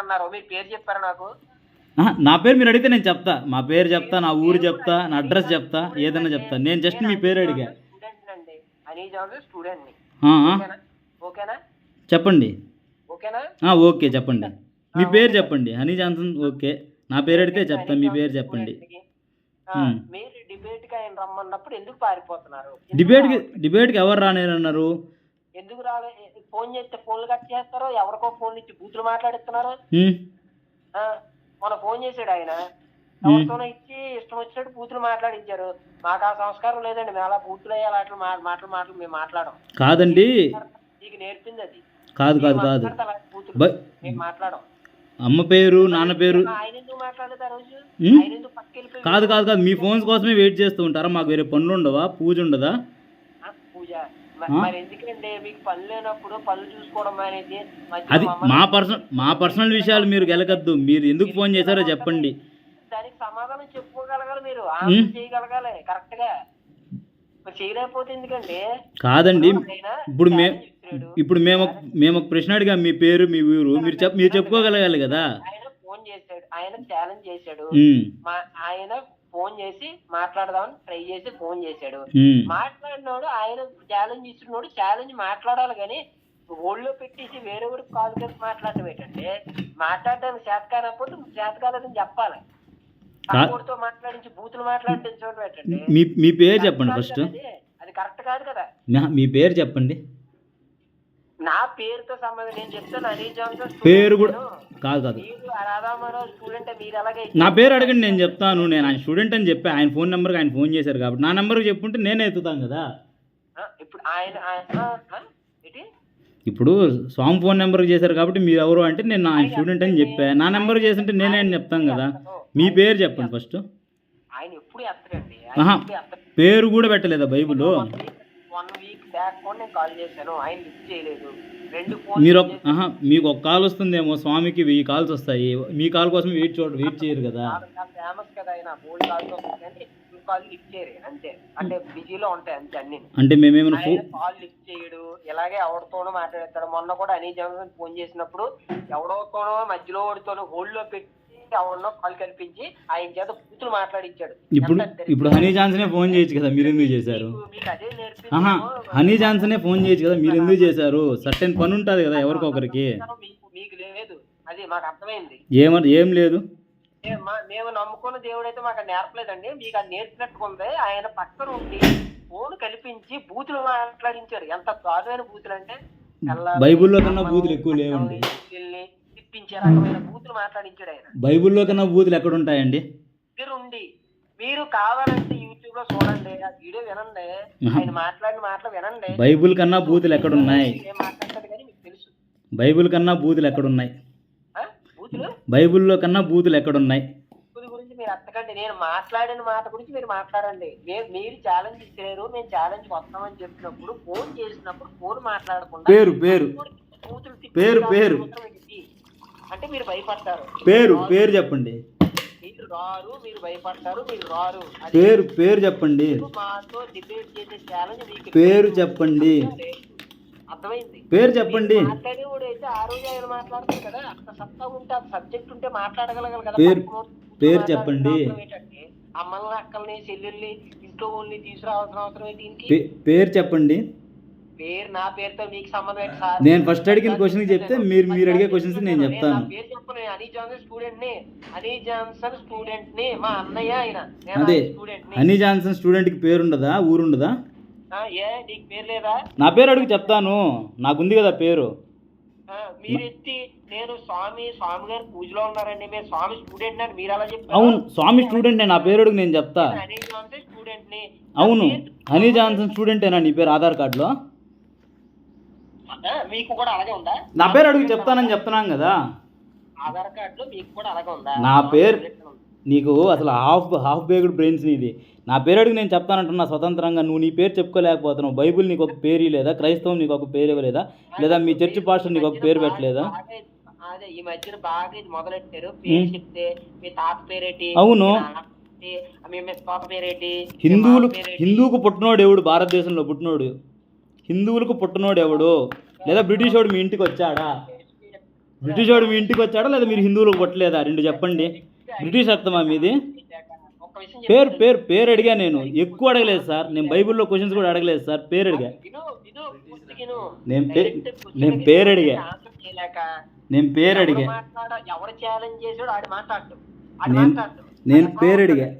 అన్నారు. మీ పేరు చెప్పారు నాకు? నా పేరు మీరు అడిగితే నేను చెప్తా. మా పేరు చెప్తా నా ఊరు చెప్తా నా అడ్రస్ చెప్తా ఏదైనా చెప్తా. నేను జస్ట్ మీ పేరు అడిగా. ఓకేనా? చెప్పండి. ఓకేనా? ఓకే చెప్పండి. మీ పేరు చెప్పండి. Honey Johnson okay. నా పేరు అడిగితే చెప్తా మీ పేరు చెప్పండి. మీరు డిబేట్కి రమ్మన్నప్పుడు ఎందుకు పారిపోతున్నారు? రావట్లేదు? డిబేట్కి ఎవరు రానేరన్నారు? ఎందుకు రాలే ఫోన్ చేస్తే ఫోన్లు కట్ చేస్తారో? ఎవరికో ఫోన్ ఇచ్చి బూతులు మాట్లాడిస్తున్నారు? మొన్న ఫోన్ చేశాడు ఆయన. ఎవరితోనో ఇచ్చి ఇష్టం వచ్చినట్టు బూతులు మాట్లాడించారు. మాకు ఆ సంస్కారం లేదండి. మేము అలా బూతులు వేయాలి అట్లా మాటలు మాటలు మేము మాట్లాడం కాదండి. నీకు నేర్పింది అది. కాదు కాదు కాదు. మేము మాట్లాడం అమ్మ పేరు నాన్న పేరు. కాదు కాదు కాదు. మీ ఫోన్స్ కోసమే వెయిట్ చేస్తూ ఉంటారా? మాకు వేరే పనులు ఉండవా? పూజ ఉండదా? పూజ? మరి ఎందుకండి మీకు లేనప్పుడు పనులు చూసుకోవడం అనేది అది మా పర్సనల్ మా పర్సనల్ విషయాలు మీరు గెలకద్దు. మీరు ఎందుకు ఫోన్ చేశారో చెప్పండి. దానికి సమాధానం చెప్పుకోగలగాలి మీరు. ఆన్సర్ చేయగలగాలి. కరెక్ట్గా మరి చేయలేకపోతే ఎందుకండి? కాదండి. ఇప్పుడు మే challenge ఇస్తున్నాడు. ఇప్పుడు మేము ఒక- మేము ఒక ప్రశ్న అడిగా మీ పేరు మీ ఊరు. మీరు చెప్ మీరు చెప్పుకోగలగాలి కదా. ఆయన ఫోన్ చేశాడు. ఆయన ఛాలెంజ్ చేశాడు. ఆయన ఫోన్ చేసి మాట్లాడదామని ట్రై చేసి ఫోన్ చేశాడు. మాట్లాడినోడు ఆయన ఛాలెంజ్ ఇచ్చినోడు ఛాలెంజ్ మాట్లాడాలి కానీ ఒళ్ళో పెట్టేసి వేరే ఊరికి కాల్ చేసి మాట్లాడటం ఏంటంటే మాట్లాడడానికి చేత కానప్పుడు చేత కాదని చెప్పాలి పక్కోడితో మాట్లాడించి బూతులు మాట్లాడించడం ఏంటంటే మీ పేరు చెప్పండి ఫస్ట్. అది కరెక్ట్ కాదు కదా. మీ పేరు చెప్పండి. నా పేరుతో సంబంధం నేను చెప్తాను? జాన్సన్ పేరు కూడా. కాదు కాదు. మీరు స్టూడెంట్ మీరు అలాగే నా పేరు అడగండి నేను చెప్తాను. నేను ఆయన స్టూడెంట్ అని చెప్పి ఆయన ఫోన్ నెంబర్కి ఆయన ఫోన్ చేశారు కాబట్టి. నా నెంబర్కి చెప్పుంటే నేనే ఎత్తుతాను కదా. ఇప్పుడు ఆయన ఇప్పుడు స్వామి ఫోన్ నెంబర్కి చేశారు కాబట్టి మీరు ఎవరు అంటే నేను ఆయన స్టూడెంట్ అని చెప్పా. నా నెంబర్ చేస్తుంటే నేనే అని చెప్తాను కదా? మీ పేరు చెప్పండి ఫస్ట్. పేరు కూడా పెట్టలేదా బైబుల్? వన్ వీక్ బ్యాక్ నేను కాల్ చేశాను. ఆయన లిఫ్ట్ చేయలేదు. రెండు ఫోన్ మీరు ఒక ఆహా, మీకు ఒక కాల్ వస్తుందేమో స్వామికి వెయ్యి కాల్స్ వస్తాయి. మీ కాల్ కోసం వెయిట్ చూడ వెయిట్ చేయరు కదా. ఫేమస్ కదా ఆయన. కాల్స్ వస్తాయి కాల్ లిఫ్ట్ చేయరు అంతే. అంటే బిజీలో ఉంటాయి అంతే అన్ని. అంటే మేమేమైనా ఫో ఆయన కాల్ లిఫ్ట్ చేయడు. ఇలాగే ఎవరితోనో మాట్లాడతాడు మొన్న కూడా అనీ జగన్ ఫోన్ చేసినప్పుడు ఎవడోతోనో మధ్యలో ఓడితోనో హోల్డ్లో పెట్టి ఎవరినో కాల్ కల్పించి ఆయన చేత కూతురు మాట్లాడించాడు ఇప్పుడు. ఇప్పుడు హనీ జాన్సనే ఫోన్ చేయొచ్చు కదా మీరు ఎందుకు చేశారు? మీకు- అదే ఆహా నేర్పింది హనీ జాన్సనే ఫోన్ చేయొచ్చు కదా మీరు ఎందుకు చేశారు? సర్టెన్ పని ఉంటుంది కదా ఎవరికొకరికి మీకు మీకు లేదు. అది మాకు అర్థమైంది. ఏమ ఏం లేదు? మేము నమ్ముకున్న దేవుడు అయితే మాకు నేర్పలేదండి. మీకు అది నేర్పినట్టుగా ఉంది ఆయన పక్కన ఉండి ఫోన్ కల్పించి బూతులు మాట్లాడించాడు ఎంత దారుణమైన బూతులు అంటే బైబిల్లో కన్నా బూతులు ఎక్కువ లేవండి. తిప్పించే రకమైన బూతులు మాట్లాడించాడు ఆయన. బైబిల్లో కన్నా బూతులు ఎక్కడ ఉంటాయండి మీరు ఉండి మీరు కావాలంటే యూట్యూబ్లో చూడండి ఆ వీడియో వినండి. ఆయన మాట్లాడిన మాటలు వినండి. బైబిల్ కన్నా బూతులు ఎక్కడ ఉన్నాయి ఏం మాట్లాడతాడు కానీ మీకు తెలుసు. బైబిల్ కన్నా బూతులు ఎక్కడ ఉన్నాయి ఆ? బూతులు? బైబిల్లో కన్నా బూతులు ఎక్కడ ఉన్నాయి బూతుల గురించి మీరు అత్తకండి. నేను మాట్లాడిన మాట గురించి మీరు మాట్లాడండి. మీరు మీరు ఛాలెంజ్ ఇచ్చారు మేము ఛాలెంజ్ వస్తామని చెప్పినప్పుడు ఫోన్ చేసినప్పుడు ఫోన్ మాట్లాడకుండా పేరు పేరు. బూతులు తిప్పి పేరు, పేరు. అంటే మీరు భయపడతారు. పేరు పేరు చెప్పండి. మీరు రారు మీరు భయపడతారు మీరు రారు. పేరు పేరు చెప్పండి. మాతో డిబేట్ చేసే ఛాలెంజ్ మీకు పేరు చెప్పండి. అర్థమైంది? పేరు చెప్పండి. మాట్లాడేవాడు అయితే ఆ రోజు ఆయన మాట్లాడతారు కదా. అంత సత్తా ఉంటే అంత సబ్జెక్ట్ ఉంటే మాట్లాడగలగాలి కదా. పేరు- పేరు చెప్పండి. అమ్మల్ని అక్కల్ని చెల్లెల్ని ఇంట్లో వాళ్ళని తీసుకురావాల్సిన అవసరం ఏంటి పేరు చెప్పండి. పేరు నా పేరుతో మీకు సంబంధం ఏంటి సార్? నేను ఫస్ట్ అడిగిన క్వశ్చన్కి చెప్తే మీరు మీరు అడిగే క్వశ్చన్స్ నేను చెప్తాను. నా పేరు చెప్పను. నేను హనీ జాన్సన్ స్టూడెంట్ని హనీ జాన్సన్ స్టూడెంట్ని మా అన్నయ్య ఆయన. నేను అదే స్టూడెంట్ని హనీ జాన్సన్ స్టూడెంట్కి పేరు ఉండదా? ఊరు ఉండదా ఏ నీకు పేరు లేదా? నా పేరు అడుగు చెప్తాను. నాకుంది కదా పేరు. మీరు ఎత్తి నేను స్వామి స్వామి గారు పూజలో ఉన్నారండి. మేము స్వామి స్టూడెంట్ అని మీరు అలా చెప్పారు. అవును స్వామి స్టూడెంట్ నా పేరు అడుగు నేను చెప్తా. హనీ జాన్సన్ స్టూడెంట్ని అవును హనీ జాన్సన్ స్టూడెంటేనా నీ పేరు ఆధార్ కార్డులో? మీకు కూడా అలాగే ఉందా? నా పేరు అడుగు చెప్తానని చెప్తున్నాను కదా. ఆధార్ కార్డు లో మీకు కూడా అలాగే ఉందా? నా పేరు నీకు అసలు హాఫ్ హాఫ్ బేగ్డ్ బ్రెయిన్స్ నీది. నా పేరు అడిగి నేను చెప్తానంటున్నా స్వతంత్రంగా. నువ్వు నీ పేరు చెప్పుకోలేకపోతున్నావు. బైబిల్ నీకు ఒక పేరు లేదా క్రైస్తవం నీకు ఒక పేరు ఇవ్వలేదా? లేదా మీ చర్చి పాస్టర్ నీకు ఒక పేరు పెట్టలేదా? బాగా- అదే ఈ మధ్యన బాగా ఇది మొదలెట్టారు. పేరు చెప్తే మీ తాత పేరేటి? అవును. మీ హిందువులు? హిందువుకు పుట్టినోడు ఎవడు? భారతదేశంలో పుట్టినోడు? హిందువులకు పుట్టినోడు ఎవడు లేదా బ్రిటిష్ వాడు మీ ఇంటికి వచ్చాడా? బ్రిటిష్ వాడు మీ ఇంటికి వచ్చాడా? లేదా మీరు హిందువులకు కొట్టలేదా రెండు చెప్పండి. బ్రిటిష్ రక్తమా మీది? పేరు. పేరు పేరు అడిగా నేను. ఎక్కువ అడగలేదు సార్. నేను బైబిల్లో క్వశ్చన్స్ కూడా అడగలేదు సార్. పేరు అడిగా. నేను నేను పేరు అడిగా. నేను పేరు అడిగా. నేను- పేరు అడిగా.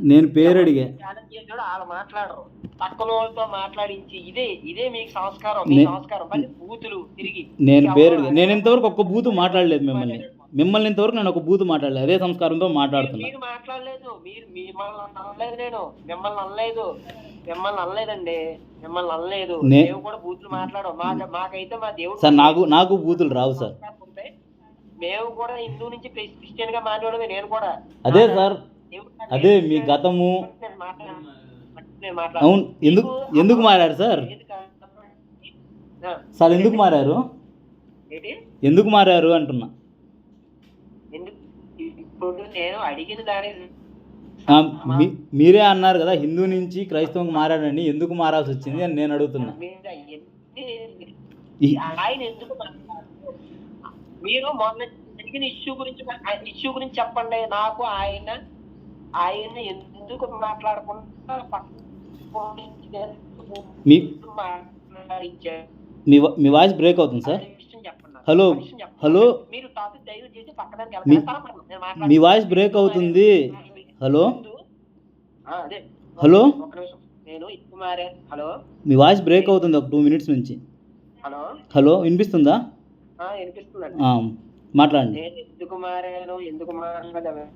నేను పేరు అడిగా. చేసాడు వాళ్ళు మాట్లాడరు. పక్కన వాళ్ళతో మాట్లాడించి ఇదే ఇదే మీకు సంస్కారం మీ సంస్కారం. మళ్ళీ బూతులు తిరిగి. నేను పేరు అడిగా. నేను ఇంతవరకు ఒక్క బూతు మాట్లాడలేదు మిమ్మల్ని. మిమ్మల్ని ఇంతవరకు నేను ఒక బూతు మాట్లాడలేదు. అదే సంస్కారంతో మాట్లాడుతున్నా. మీరు మాట్లాడలేదు. మీరు మిమ్మల్ని అనలేదు నేను. మిమ్మల్ని అనలేదు. మిమ్మల్ని అనలేదండి. మిమ్మల్ని అనలేదు. నే- మేము కూడా బూతులు మాట్లాడం మాకు మాకైతే మా దేవుడు సార్ నాకు నాకు బూతులు రావు సార్. మేము కూడా హిందూ నుంచి క్రిస్- క్రిస్టియన్గా మాట్లాడమే నేను కూడా. అదే సార్. అదే మీ గతము. అవును ఎందుకు ఎందుకు మారారు సార్? సార్ ఎందుకు మారారు? ఎందుకు మారారు అంటున్నా. ఎందుకు? ఇప్పుడు నేను అడిగిన దాని ఆ, మీ- మీరే అన్నారు కదా హిందూ నుంచి క్రైస్తవం మారాడని ఎందుకు మారాల్సి వచ్చింది అని నేను అడుగుతున్నా. ఆయన ఎందుకు? మీరు మొన్న జరిగిన ఇష్యూ గురించి ఇష్యూ గురించి చెప్పండి నాకు ఆయన ఆయన ఎందుకు మాట్లాడకుండా మీ-? మీ వాయిస్ బ్రేక్ అవుతుంది సార్. హలో. హలో. మీ- వాయిస్ బ్రేక్ అవుతుంది. హలో. హలో. మీ వాయిస్ బ్రేక్ అవుతుంది ఒక టూ మినిట్స్ నుంచి. హలో. హలో వినిపిస్తుందా? మాట్లాడండి. ఎందుకు మారాను ఎందుకు మారలేదు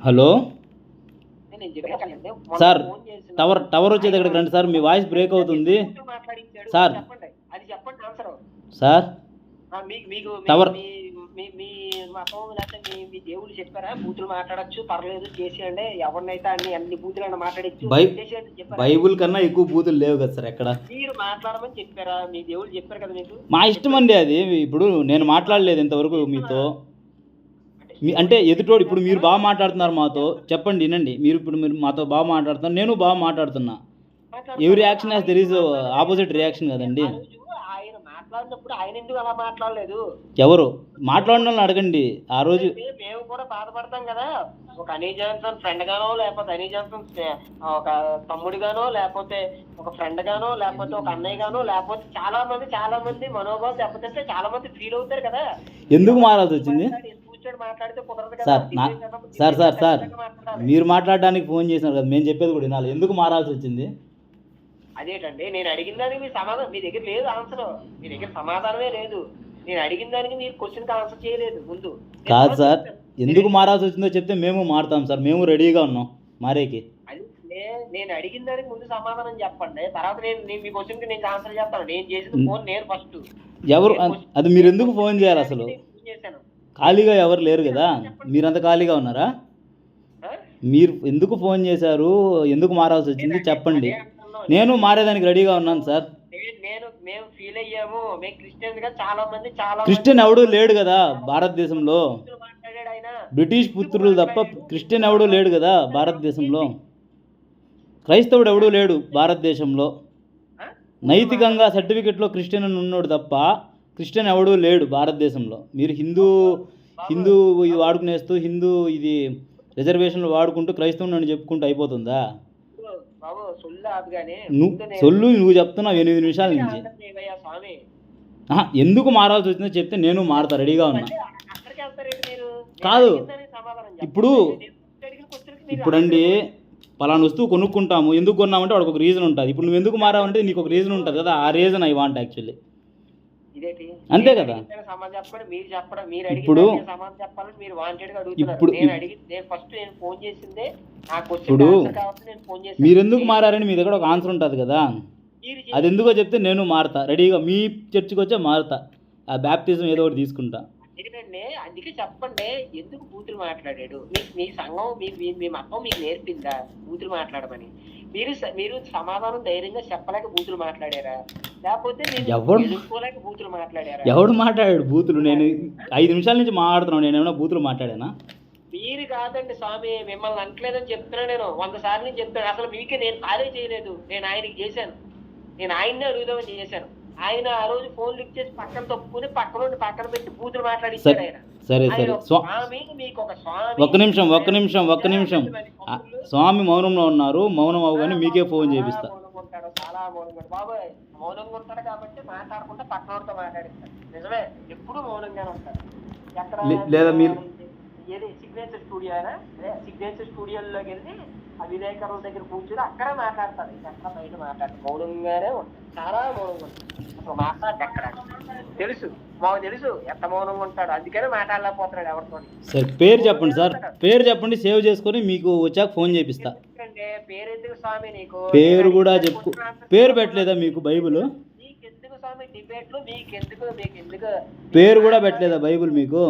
హలో సార్, టవర్ టవర్ వచ్చే దగ్గరికి రండి సార్ మీ వాయిస్ బ్రేక్ అవుతుంది? సార్. సార్ మీకు మీకు మీ- టవర్. మీ మీ మీ మతం లేకపోతే మీ మీ దేవుడు చెప్పారా బూతులు మాట్లాడొచ్చు పర్లేదు చేసేయండి ఎవరినైతే అన్ని అన్ని బూతులు మాట్లాడచ్చు? బైబుల్ కన్నా ఎక్కువ బూతులు లేవు కదా సార్ ఎక్కడ మీరు మాట్లాడమని చెప్పారా మీ దేవుడు చెప్పారు కదా మీకు మా ఇష్టం అండి అది ఇప్పుడు నేను మాట్లాడలేదు ఇంతవరకు మీతో మీ అంటే ఎదుటోడు ఇప్పుడు మీరు బాగా మాట్లాడుతున్నారు మాతో చెప్పండి వినండి. మీరు ఇప్పుడు మీరు మాతో బాగా మాట్లాడుతున్నారు నేను బాగా మాట్లాడుతున్నా. Every action as there is opposite reaction కదండి. మాట్లాడినప్పుడు ఆయన ఎందుకు అలా మాట్లాడలేదు? ఎవరు? మాట్లాడిన అడగండి. ఆ రోజు మేము కూడా బాధపడతాం కదా. ఒక అనీ జాన్సన్ ఫ్రెండ్ గానో లేకపోతే అనీ జాన్సన్ స్నే- ఒక తమ్ముడు గానో లేకపోతే ఒక ఫ్రెండ్ గానో లేకపోతే ఒక అన్నయ్య గానో లేకపోతే చాలా మంది చాలా మంది మనోభావం దెబ్బతింటే చాలా మంది ఫీల్ అవుతారు కదా. ఎందుకు మారాల్సి వచ్చింది? Sir sir sir sir. మీరు మాట్లాడడానికి ఫోన్ చేసినారు కదా మేము చెప్పేది కూడా వినాలి. ఎందుకు మారాల్సి వచ్చింది? అదేటండి నేను అడిగిన దానికి మీ సమాధానం మీ దగ్గర లేదు ఆన్సర్ మీ దగ్గర సమాధానమే లేదు. నేను అడిగిన దానికి మీరు క్వశ్చన్ ఆన్సర్ చేయలేదు ముందు. కాదు సార్. ఎందుకు మారాల్సి వచ్చిందో చెప్తే మేము మారుతాం సార్ మేము రెడీగా ఉన్నాం మారేకి. నేను అడిగిన దానికి ముందు సమాధానం చెప్పండి. తర్వాత నేను మీ క్వశ్చన్కి నేను ఆన్సర్ చేస్తాను. నేను చేసిన ఫోన్ నేను ఫస్ట్ ఎవరు అది మీరు ఎందుకు ఫోన్ చేయాలి అసలు? ఖాళీగా ఎవరు లేరు కదా? మీరంత ఖాళీగా ఉన్నారా? మీరు ఎందుకు ఫోన్ చేశారు? ఎందుకు మారాల్సి వచ్చింది? చెప్పండి. నేను మారేదానికి రెడీగా ఉన్నాను సార్. క్రిస్టియన్ ఎవడూ లేడు కదా భారతదేశంలో. బ్రిటిష్ పుత్రులు తప్ప క్రిస్టియన్ ఎవడూ లేడు కదా భారతదేశంలో. క్రైస్తవుడు ఎవడూ లేడు భారతదేశంలో? నైతికంగా సర్టిఫికెట్లో క్రిస్టియన్ ఉన్నాడు తప్ప క్రిస్టియన్ ఎవడూ లేడు భారతదేశంలో. మీరు హిందూ హిందూ ఇది వాడుకునేస్తూ హిందూ ఇది రిజర్వేషన్లు వాడుకుంటూ క్రైస్తవుని అని చెప్పుకుంటూ అయిపోతుందా? నువ్వు సొల్లు నువ్వు చెప్తున్నావు ఎనిమిది నిమిషాల నుంచి. ఎందుకు మారాల్సి వచ్చిందో చెప్తే నేను మారుతా రెడీగా ఉన్నా. కాదు. ఇప్పుడు ఇప్పుడండి పలానా వస్తువు కొనుక్కుంటాము ఎందుకు కొన్నామంటే వాడికి ఒక రీజన్ ఉంటుంది. ఇప్పుడు నువ్వు ఎందుకు మారావంటే నీకు ఒక రీజన్ ఉంటుంది కదా ఆ రీజన్ ఐ వాంట్ యాక్చువల్లీ అంతే కదా. ఇప్పుడు- ఇప్పుడు- నేను అడిగి నేను ఫస్ట్ నేను ఫోన్ చేసిందే ఆ క్వశ్చన్ ఇప్పుడు కాబట్టి నేను ఫోన్ చేశాను మీరు ఎందుకు మారారని మీ దగ్గర ఒక ఆన్సర్ ఉంటుంది కదా. అది ఎందుకో చెప్తే నేను మారుతా. రెడీగా మీ చర్చికి వచ్చే మారుతా. ఆ బ్యాప్టిజం ఏదో ఒకటి తీసుకుంటా. ఎందుకంటే అందుకే చెప్పండి ఎందుకు బూతులు మాట్లాడాడు? మీ సంఘం మీ మీ మీ మతం మీకు నేర్పిందా? బూతులు మాట్లాడమని. మీరు మీరు సమాధానం ధైర్యంగా చెప్పలేక బూతులు మాట్లాడారా? లేకపోతే ఎవరు? ఎదుర్కోలేక బూతులు మాట్లాడారా? ఎవడు మాట్లాడాడు బూతులు? నేను ఐదు నిమిషాల నుంచి మాట్లాడుతున్నాను. నేను ఏమైనా బూతులు మాట్లాడానా? మీరు కాదండి స్వామి మిమ్మల్ని అంటలేదని చెప్తున్నా నేను. వంద సార్లు నుంచి చెప్తాను. అసలు మీకే నేను కాదే చేయలేదు. నేను ఆయనకి చేశాను. నేను ఆయన్నే అడుగుదామని చేశాను. ఆయన ఆ రోజు ఫోన్ లిఫ్ట్ చేసి పక్కన తప్పుకుని పక్కన నుండి పక్కన పెట్టి బూతులు మాట్లాడించాడు ఆయన. సరే సరే. ఒక మీకు ఒక ఒక్క నిమిషం ఒక్క నిమిషం ఒక్క నిమిషం. స్వామి మౌనంలో ఉన్నారు. మౌనం అవ్వగానే మీకే ఫోన్ చేపిస్తా. చాలా బాబాయ్ మౌనంగా ఉంటాడు కాబట్టి మాట్లాడకుండా పక్కనోడితో మాట్లాడిస్తాడు. నిజమే ఎప్పుడు మౌనంగానే ఉంటాడు. ఎక్కడ లేదా మీరు- ఏది సిగ్నేచర్ స్టూడియో అయినా సిగ్నేచర్ స్టూడియోలోకి వెళ్ళి ఆ విలేకరుల దగ్గర కూర్చొని అక్కడే మాట్లాడతాడు. ఎక్కడ బయట మాట్లాడతాడు. మౌనంగానే ఉంటాడు. చాలా మౌనంగా ఉంటాడు. అసలు మాట్లాడు ఎక్కడ తెలుసు. మాకు తెలుసు. ఎంత మౌనంగా ఉంటాడు. అందుకనే మాట్లాడలేకపోతున్నాడు ఎవరితో. సరే పేరు చెప్పండి సార్. పేరు చెప్పండి సేవ్ చేసుకొని మీకు వచ్చాక ఫోన్ చేపిస్తా. పేరు ఎందుకు స్వామి నీకు? పేరు కూడా చెప్పు. పేరు పెట్టలేదా మీకు బైబిల్? పేరు కూడా పెట్టలేదా బైబిల్ మీకు?